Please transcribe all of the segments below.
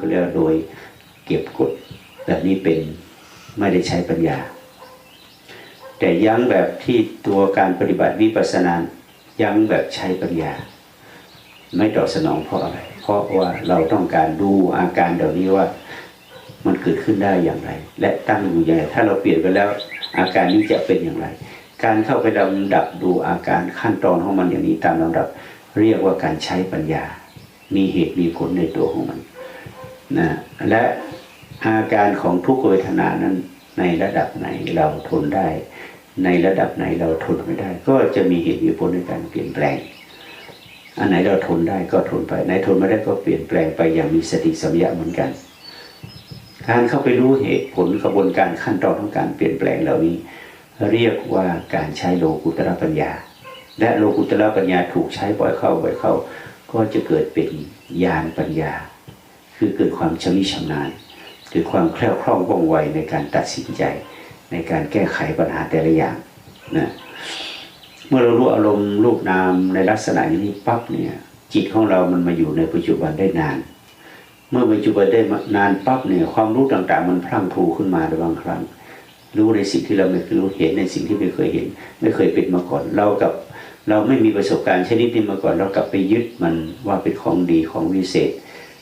เขาเรียกว่าโดยเก็บกด แบบนี้เป็นไม่ได้ใช้ปัญญา แต่ยั้งแบบที่ตัวการปฏิบัติวิปัสสนายั้งแบบใช้ปัญญา ไม่ตอบสนองเพราะอะไร เพราะว่าเราต้องการดูอาการเหล่านี้ว่ามันเกิดขึ้นได้อย่างไร และตั้งอยู่อย่างไรถ้าเราเปลี่ยนไปแล้วอาการนี้จะเป็นอย่างไร การเข้าไปลำดับดูอาการขั้นตอนของมันอย่างนี้ตามลำดับ เรียกว่าการใช้ปัญญา มีเหตุมีผลในตัวของมัน นะและอาการของทุกเวทนานั้น ในระดับไหนเราทนได้ ในระดับไหนเราทนไม่ได้ ก็จะมีเหตุมีผลในการเปลี่ยนแปลง อันไหนเราทนได้ก็ทนไปไหนทนไม่ได้ก็เปลี่ยนแปลงไปอย่างมีสติสัมยาเหมือนกัน การเข้าไปรู้เหตุผลกระบวนการขั้นตอนของการเปลี่ยนแปลงเหล่านี้ เรียกว่าการใช้โลกุตระปัญญา และโลกุตระปัญญาถูกใช้บ่อยเข้าบ่อยเข้า ก็จะเกิดเป็นญาณปัญญา คือเกิดความชำนิชำนาญเกิดความแคล่วคล่องว่องไวในการตัดสินใจ ในการแก้ไขปัญหาแต่ละอย่างนะเมื่อเรารู้อารมณ์รูปนามในลักษณะนี้ปั๊บเนี่ยจิตของเรามันมาอยู่ในปัจจุบันได้นาน เมื่อปัจจุบันได้นานปั๊บเนี่ยความรู้ต่างๆ มันพรั่งพรูขึ้นมาในบางครั้ง รู้ในสิ่งที่เราไม่เคยรู้เห็นในสิ่งที่ไม่เคยเห็น ไม่เคยเป็นมาก่อนเรากับเราไม่มีประสบการณ์ชนิดนี้มาก่อนเรากลับไปยึดมันว่าเป็นของดีของวิเศษ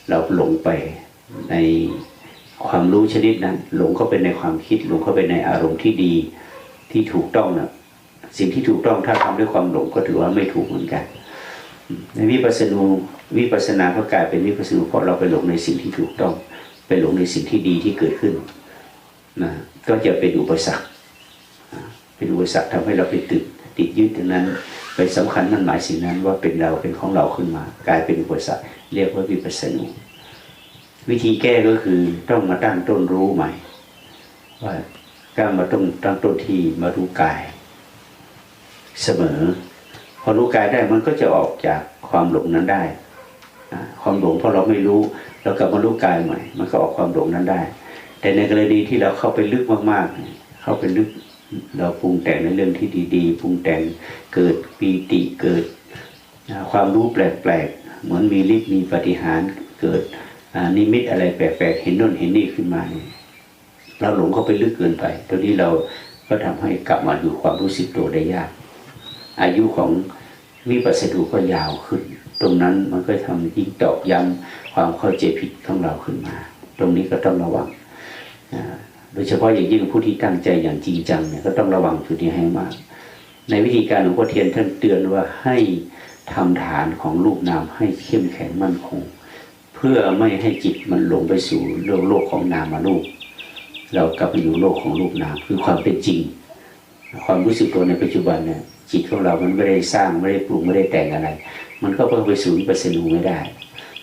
เราหลงไปในความรู้ชนิดนั้น หลงเข้าไปในความคิด หลงเข้าไปในอารมณ์ที่ดีที่ถูกต้องนะสิ่งที่ถูกต้องถ้าทำด้วยความหลงก็ถือว่าไม่ถูกเหมือนกัน ในวิปัสสนูวิปัสสนาก็กลายเป็นวิปัสสนูเพราะเราไปหลงในสิ่งที่ถูกต้อง ไปหลงในสิ่งที่ดีที่เกิดขึ้นนะก็จะเป็นอุปสรรค เป็นอุปสรรคทำให้เราไปติดติดยึดตรงนั้น ไปสำคัญมันหมายสิ่งนั้นว่าเป็นเราเป็นของเราขึ้นมา กลายเป็นอุปสรรคเรียกว่าวิปัสสนูวิธีแก้ก็คือต้องมาตั้งต้นรู้ใหม่ ว่าก้ามาต้องตั้งต้นที่มารู้กาย เสมอ พอรู้กายได้มันก็จะออกจากความหลงนั้นได้ความหลงเพราะเราไม่รู้เรากลับมารู้กายใหม่ มันก็ออกความหลงนั้นได้ แต่ในกรณีที่เราเข้าไปลึกมากๆเข้าไปลึก เราปรุงแต่งในเรื่องที่ดีๆปรุงแต่งเกิดปีติเกิด ความรู้แปลกๆ เหมือนมีฤทธิ์มีปฏิหารเกิดนิมิตอะไรแปลกๆ เห็นน่นเห็นนี่ขึ้นมาเราหลงเข้าไปลึกเกินไปตรงนี้เราก็ทำให้กลับมาดูความรู้สึกตัวได้ยาก อายุของวิปัสสนูก็ยาวขึ้น ตรงนั้นมันก็ทำยิ่งตอกย้ำความเข้าใจผิดของเราขึ้นมา ตรงนี้ก็ต้องระวัง โดยเฉพาะอย่างยิ่งผู้ที่ตั้งใจอย่างจริงจังเนี่ยก็ต้องระวังจุดนี้ให้มาก ในวิธีการหลวงพ่อเทียนท่านเตือนว่าให้ทำฐานของรูปนามให้เข้มแข็งมั่นคง เพื่อไม่ให้จิตมันหลงไปสู่โลกโลกของนามารูป เรากลับไปอยู่โลกของรูปนามคือความเป็นจริง ความรู้สึกตัวในปัจจุบันเนี่ยจิตของเรามันไม่ได้สร้างไม่ได้ปรุงไม่ได้แต่งอะไร มันก็เพิ่งไปสู่วิปัสสนูไม่ได้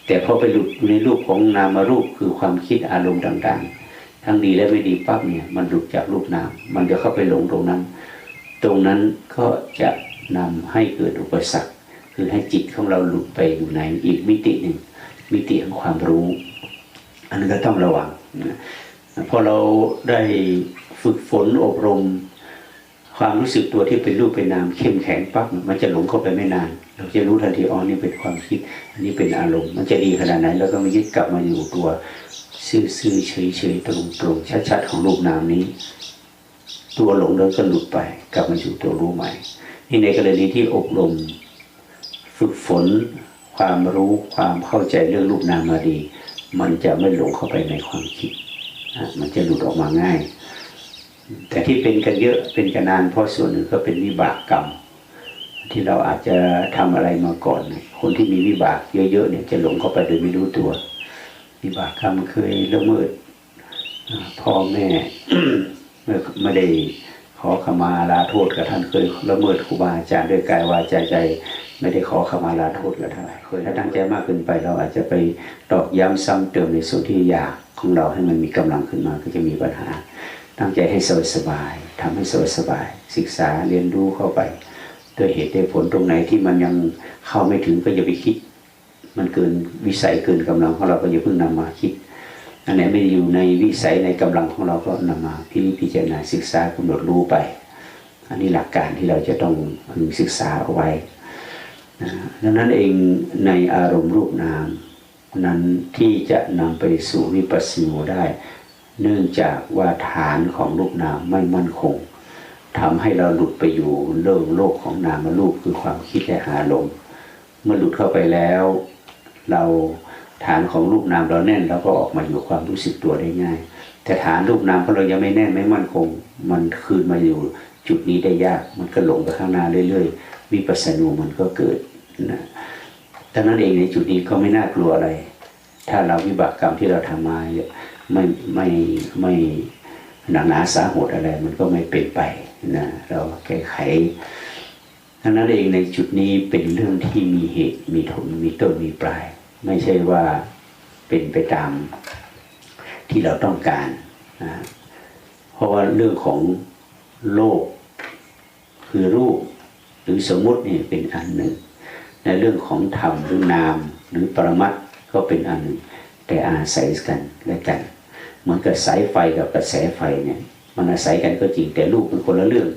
แต่พอไปหลุดในรูปของนามารูปคือความคิดอารมณ์ต่างๆ ทั้งดีและไม่ดีปั๊บเนี่ย มันหลุดจากรูปนาม มันจะเข้าไปหลงตรงนั้น ตรงนั้นก็จะนำให้เกิดอุปสรรค คือให้จิตของเราหลุดไปอยู่ในอีกมิติหนึ่งมิติของความรู้ อันนั้นก็ต้องระวังนะพอเราได้ฝึกฝนอบรม ความรู้สึกตัวที่เป็นรูปเป็นนามเข้มแข็งปั๊บมันจะหลงเข้าไปไม่นาน เราจะรู้ทันทีอ๋อนี่เป็นความคิด อันนี้เป็นอารมณ์ มันจะดีขนาดไหนแล้วก็มายึดกลับมาอยู่ตัว ซื่อๆเฉยๆตรงๆชัดๆของรูปนามนี้ ตัวหลงแล้วก็หลุดไป กลับมาอยู่ตัวรู้ใหม่ นี่ในกรณีที่อบรม ฝึกฝน ความรู้ความเข้าใจเรื่องรูปนามมาดี มันจะไม่หลงเข้าไปในความคิดมันจะหลุดออกมาง่าย แต่ที่เป็นกันเยอะเป็นกันนานเพราะส่วนหนึ่งก็เป็นวิบากกรรมที่เราอาจจะทำอะไรมาก่อน คนที่มีวิบากเยอะๆเนี่ยจะหลงเข้าไปโดยไม่รู้ตัวิบากกรรมเคยละเมิดพ่อแม่ไม่ได้ขอขมาลาโทษกับท่านเคยละเมิดครูบาอาจารย์ด้วยกายวาจาใจ ไม่ได้ขอขมาลาโทษกับท่านเคยถ้าตั้งใจมากเกินไป เราอาจจะไปตอกย้ำซ้ำเติมในส่วนที่อยากของเราให้มันมีกำลังขึ้นมาก็จะมีปัญหา ตั้งใจให้สบายสบายทำให้สบายสบาย ศึกษาเรียนรู้เข้าไปด้วยเหตุด้วยผลตรงไหนที่มันยังเข้าไม่ถึงก็อย่าไปคิด มันเกินวิสัยเกินกำลังของเราก็อย่าเพิ่งนำมาคิดอันไหนไม่อยู่ในวิสัยในกำลังของเราก็นำมาพิพิจารณาศึกษากำหนดรู้ไป อันนี้หลักการที่เราจะต้องพึงศึกษาเอาไว้ดังนั้นเองในอารมณ์รูปนามนั้นที่จะนำไปสู่วิปัสสนูได้ เนื่องจากว่าฐานของรูปนามไม่มั่นคงทำให้เราหลุดไปอยู่เรื่องโลกของนามรูปคือความคิดและอารมณ์เมื่อหลุดเข้าไปแล้ว เราฐานของรูปนามเราแน่นเราก็ออกมาอยู่ความรู้สึกตัวได้ง่าย แต่ฐานรูปนามของเรายังไม่แน่นไม่มั่นคง มันคืนมาอยู่จุดนี้ได้ยาก มันก็หลงไปข้างหน้าเรื่อยๆวิปัสสนูมันก็เกิดนะดังนั้นเองในจุดนี้ก็ไม่น่ากลัวอะไร ถ้าเราวิบากกรรมที่เราทำมาไม่ไม่ไม่หนักหนาสาหัสอะไร มันก็ไม่เป็นไปนะเราแก้ไข ดังนั้นเองในจุดนี้เป็นเรื่องที่มีเหตุมีผลมีต้นมีปลาย ไม่ใช่ว่าเป็นไปตามที่เราต้องการนะเพราะว่าเรื่องของโลกคือรูป หรือสมมตินี่เป็นอันหนึ่ง ในเรื่องของธรรมหรือนาม หรือปรมัตก็เป็นอันหนึ่ง แต่อาศัยกันและกัน เหมือนกับสายไฟกับกระแสไฟเนี่ยมันอาศัยกันก็จริงแต่รูปเป็นคนละเรื่อง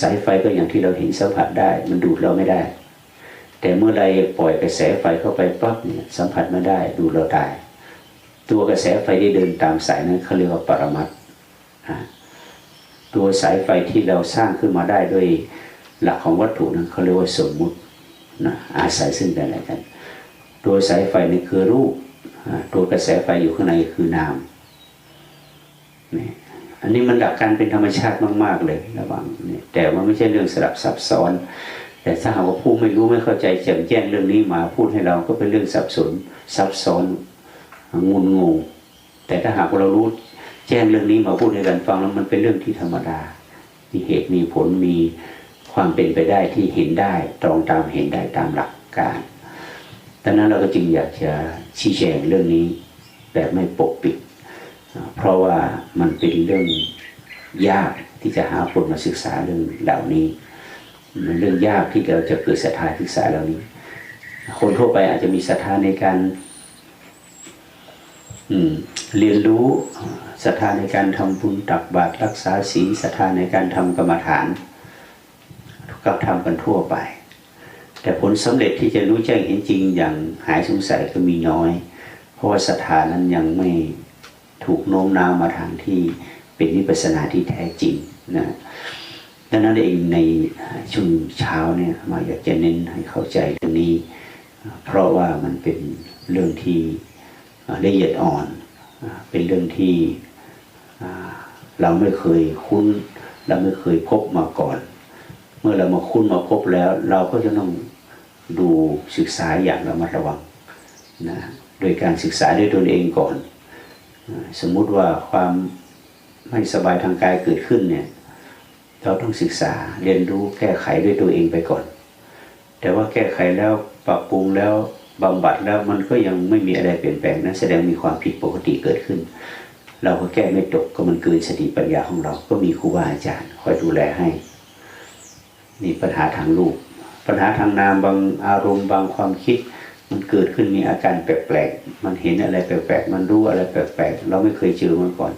สายไฟก็อย่างที่เราเห็นสัมผัสได้ มันดูดเราไม่ได้ แต่เมื่อใดปล่อยกระแสไฟเข้าไปปั๊บเนี่ยสัมผัสไม่ได้ดูดเราได้ ตัวกระแสไฟที่เดินตามสายนั้นเขาเรียกว่าปรมัตตัวสายไฟที่เราสร้างขึ้นมาได้ด้วยหลักของวัตถุนั้นเขาเรียกว่าสมมุตินะอาศัยซึ่งกันและกัน ตัวสายไฟนี่คือรูป ตัวกระแสไฟอยู่ข้างในคือนามนี่ อันนี้มันหลักการเป็นธรรมชาติมากๆเลยระหวังนี่แต่ว่าไม่ใช่เรื่องสลับซับซ้อน แต่ถ้าหากว่าผู้ไม่รู้ไม่เข้าใจแจ่มแจ้งเรื่องนี้มาพูดให้เราก็เป็นเรื่องสับสนซับซ้อนงุนงงแต่ถ้าหากเรารู้แจ้งเรื่องนี้มาพูดให้กันฟังแล้วมันเป็นเรื่องที่ธรรมดา มีเหตุมีผลมีความเป็นไปได้ที่เห็นได้ ตรงตามเห็นได้ตามหลักการดังนั้นเราก็จึงอยากจะชี้แจงเรื่องนี้แบบไม่ปกปิด เพราะว่ามันเป็นเรื่องยากที่จะหาคนมาศึกษาเรื่องเหล่านี้มันเรื่องยากที่เราจะเกิดศรัทธาศึกษาเหล่านี้ คนทั่วไปอาจจะมีศรัทธาในการเรียนรู้ศรัทธาในการทำบุญตักบาตรรักษาศีลศรัทธาในการทำกรรมฐานก็ทำกันทั่วไป แต่ผลสำเร็จที่จะรู้แจ้งเห็นจริงอย่างหายสงสัยก็มีน้อย เพราะว่าศรัทธานั้นยังไม่ ถูกโน้มน้าวมาทางที่เป็นวิปัสสนาที่แท้จริงนะดังนั้นเองในช่วงเช้าเนี่ยมาอยากจะเน้นให้เข้าใจเรื่องนี้ เพราะว่ามันเป็นเรื่องที่ละเอียดอ่อน เป็นเรื่องที่เราไม่เคยคุ้น เราไม่เคยพบมาก่อน เมื่อเรามาคุ้นมาพบแล้ว เราก็จะต้องดูศึกษาอย่างระมัดระวังนะโดยการศึกษาด้วยตนเองก่อน สมมุติว่าความไม่สบายทางกายเกิดขึ้นเนี่ยเราต้องศึกษาเรียนรู้แก้ไขด้วยตัวเองไปก่อน แต่ว่าแก้ไขแล้วปรับปรุงแล้วบำบัดแล้วมันก็ยังไม่มีอะไรเปลี่ยนแปลงนะแสดงมีความผิดปกติเกิดขึ้น เราก็แก้ไม่ตกก็มันเกินสติปัญญาของเรา ก็มีครูบาอาจารย์คอยดูแลให้นี่ปัญหาทางรูป ปัญหาทางนามบางอารมณ์บางความคิด มันเกิดขึ้นมีอาการแปลกๆ มันเห็นอะไรแปลกๆ มันรู้อะไรแปลกๆ เราไม่เคยเจอมาก่อน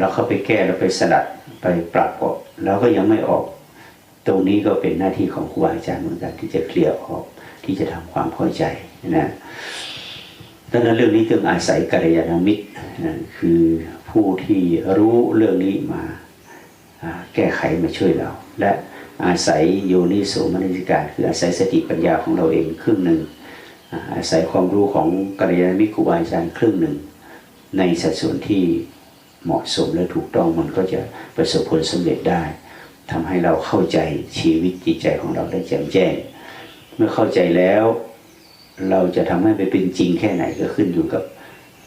เราเข้าไปแก้เราไปสลัดไปปรับออกเราก็ยังไม่ออก ตรงนี้ก็เป็นหน้าที่ของครูอาจารย์เหมือนกันที่จะเคลียร์ออกที่จะทำความเข้าใจนะดังนั้นเรื่องนี้ต้องอาศัยกัลยาณมิตรนะคือผู้ที่รู้เรื่องนี้มาแก้ไขมาช่วยเรา และอาศัยโยนิโสมนสิการ คืออาศัยสติปัญญาของเราเองครึ่งหนึ่ง อาศัยความรู้ของกัลยาณมิตรครูบาอาจารย์ครึ่งหนึ่ง ในสัดส่วนที่เหมาะสมและถูกต้องมันก็จะประสบผลสำเร็จได้ทำให้เราเข้าใจชีวิตจิตใจของเราได้แจ่มแจ้ง เมื่อเข้าใจแล้ว เราจะทำให้ไปเป็นจริงแค่ไหนก็ขึ้นอยู่กับ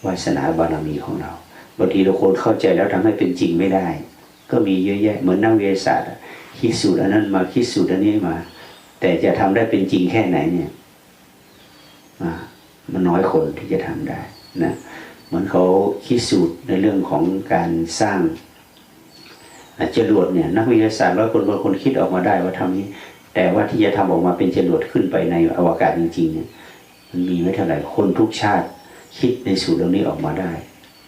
วาสนาบารมีของเราบางทีเราคนเข้าใจแล้วทำให้เป็นจริงไม่ได้ ก็มีเยอะแยะเหมือนนักวิทยาศาสตร์คิดสูตรอันนั้นมาคิดสูตรอันนี้มา แต่จะทำได้เป็นจริงแค่ไหนเนี่ย มันน้อยคนที่จะทำได้นะเหมือนเขาคิดสูตรในเรื่องของการสร้างจรวดเนี่ยนักวิทยาศาสตร์ร้อยคนบางคนคิดออกมาได้ว่าทำนี้ แต่ว่าที่จะทำออกมาเป็นจรวดขึ้นไปในอวกาศจริงๆเนี่ยมันมีไม่เท่าไหร่คนทุกชาติคิดในสูตรเรื่องนี้ออกมาได้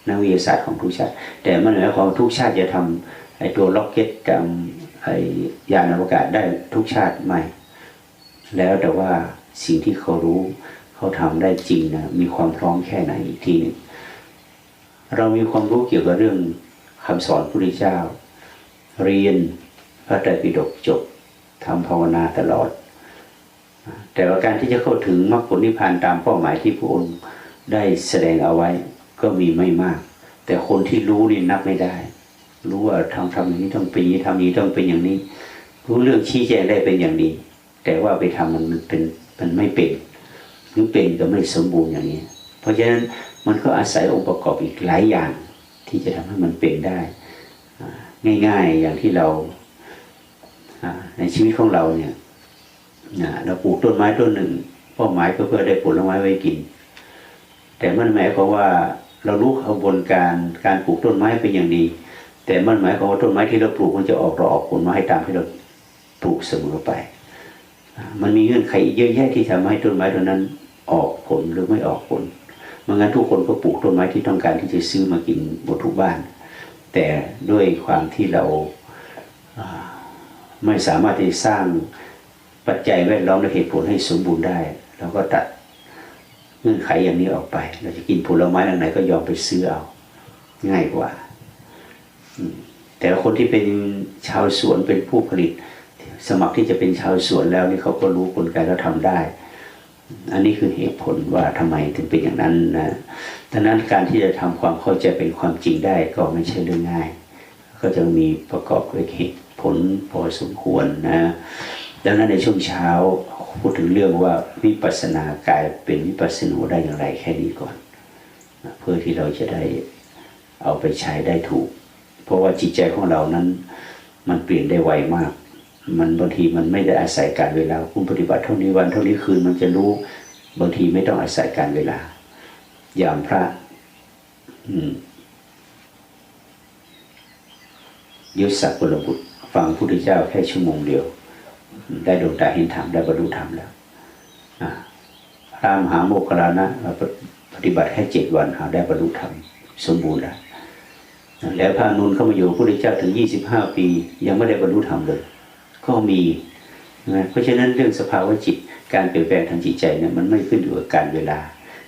นักวิทยาศาสตร์ของทุกชาติ แต่มันหมายความทุกชาติจะทำไอ้ตัวล็อกเก็ตกับไอ้ยานอวกาศได้ทุกชาติไม่ แล้วแต่ว่าสิ่งที่เขารู้ เขาเขาทำได้จริงนะมีความพร้อมแค่ไหนอีกทีหนึ่งเรามีความรู้เกี่ยวกับเรื่องคำสอนพระพุทธเจ้า เรียนพระไตรปิฎกจบทำภาวนาตลอด แต่ว่าการที่จะเข้าถึงมรรคผลนิพพานตามเป้าหมายที่พระองค์ได้แสดงเอาไว้ก็มีไม่มาก แต่คนที่รู้นี่นับไม่ได้ รู้ว่าทำทำอย่างนี้ต้องเป็นอย่างนี้ทำนี้ต้องเป็นอย่างนี้ รู้เรื่องชี้แจงได้เป็นอย่างดี แต่ว่าไปทำมันเป็นมันไม่เป็น หรือเป็นก็ไม่สมบูรณ์อย่างนี้ เพราะฉะนั้นมันก็อาศัยองค์ประกอบอีกหลายอย่างที่จะทำให้มันเป็นได้ ง่ายๆอย่างที่เราในชีวิตของเราเนี่ยเราปลูกต้นไม้ต้นหนึ่งเป้าหมายก็เพื่อได้ผลไม้ไว้กิน แต่มันหมายความว่าเรารู้ขบวนการการปลูกต้นไม้เป็นอย่างดี แต่มันหมายความว่าต้นไม้ที่เราปลูกมันจะออกดอกออกผลมาให้ตามที่เราปลูกเสมอไป มันมีเงื่อนไขเยอะแยะที่ทำให้ต้นไม้ต้นนั้น ออกผลหรือไม่ออกผลไมันงั้นทุกคนก็ปลูกต้นไม้ที่ต้องการที่จะซื้อมากินหมดทุกบ้าน แต่ด้วยความที่เราอ่าไม่สามารถที่สร้างปัจจัยแวดล้อมและเหตุผลให้สมบูรณ์ได้เราก็ตัดเงื่อนไขอย่างนี้ออกไป เราจะกินผลไม้อันไหนก็ยอมไปซื้อเอา ง่ายกว่า แต่คนที่เป็นชาวสวนเป็นผู้ผลิต สมัครที่จะเป็นชาวสวนแล้วนี่เขาก็รู้กลไกแล้วทำได้ อันนี้คือเหตุผลว่าทำไมถึงเป็นอย่างนั้นนะดังนั้นการที่จะทำความเข้าใจเป็นความจริงได้ก็ไม่ใช่เรื่องง่าย ก็จะมีประกอบด้วยเหตุผลพอสมควรนะ ดังนั้นในช่วงเช้าพูดถึงเรื่องว่าวิปัสสนากายเป็นวิปัสสนูได้อย่างไรแค่นี้ก่อน เพื่อที่เราจะได้เอาไปใช้ได้ถูก เพราะว่าจิตใจของเรานั้น มันเปลี่ยนได้ไวมาก มันบางทีมันไม่ได้อาศัยการเวลาคุณปฏิบัติเท่านี้วันเท่านี้คืนมันจะรู้บางทีไม่ต้องอาศัยการเวลา อย่างพระยศศักดิ์พลบุตร ฟังพระพุทธเจ้าแค่ชั่วโมงเดียว ได้ดวงตาเห็นธรรมได้บรรลุธรรมแล้วพระมหาโมคคลลานะปฏิบัติแค่เจ็ดวันหาได้บรรลุธรรมสมบูรณ์แล้วแล้วพระนุนเข้ามาอยู่พระพุทธเจ้าถึงยี่สิบห้าปี ยังไม่ได้บรรลุธรรมเลย ก็มีนะเพราะฉะนั้นเรื่องสภาวะจิตการเปลี่ยนแปลงทางจิตใจเนี่ยมันไม่ขึ้นอยู่กับการเวลา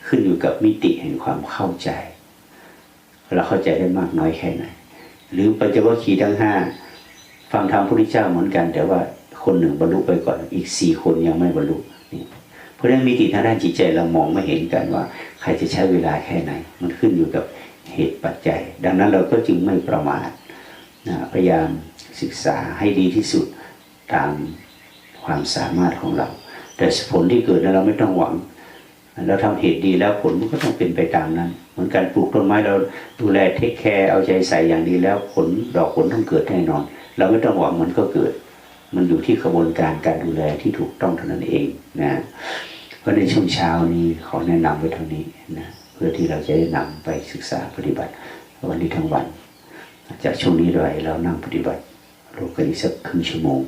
ขึ้นอยู่กับมิติแห่งความเข้าใจ เราเข้าใจได้มากน้อยแค่ไหนหรือปัญจวัคคีย์ทั้งห้าฟังธรรมพระพุทธเจ้าเหมือนกัน แต่ว่าคนหนึ่งบรรลุไปก่อนอีกสี่คนยังไม่บรรลุเพราะฉะนั้นมิติทางด้านจิตใจเรามองไม่เห็นกันว่า ใครจะใช้เวลาแค่ไหน มันขึ้นอยู่กับเหตุปัจจัย ดังนั้นเราก็จึงไม่ประมาทนะพยายามศึกษาให้ดีที่สุด ตามความสามารถของเรา แต่ผลที่เกิดนั้นเราไม่ต้องหวัง เราทำเหตุดีแล้วผลมันก็ต้องเป็นไปตามนั้น เหมือนการปลูกต้นไม้เราดูแลเทคแคร์เอาใจใส่อย่างดีแล้วผลดอกผลต้องเกิดแน่นอน เราไม่ต้องหวังมันก็เกิด มันอยู่ที่กระบวนการการดูแลที่ถูกต้องเท่านั้นเองนะเพราะในช่วงเช้านี้ขอแนะนำไว้เท่านี้นะเพื่อที่เราจะได้นำไปศึกษาปฏิบัติวันนี้ทั้งวัน จากช่วงนี้เลยเรานั่งปฏิบัติรวมกันอีกสักครึ่งชั่วโมง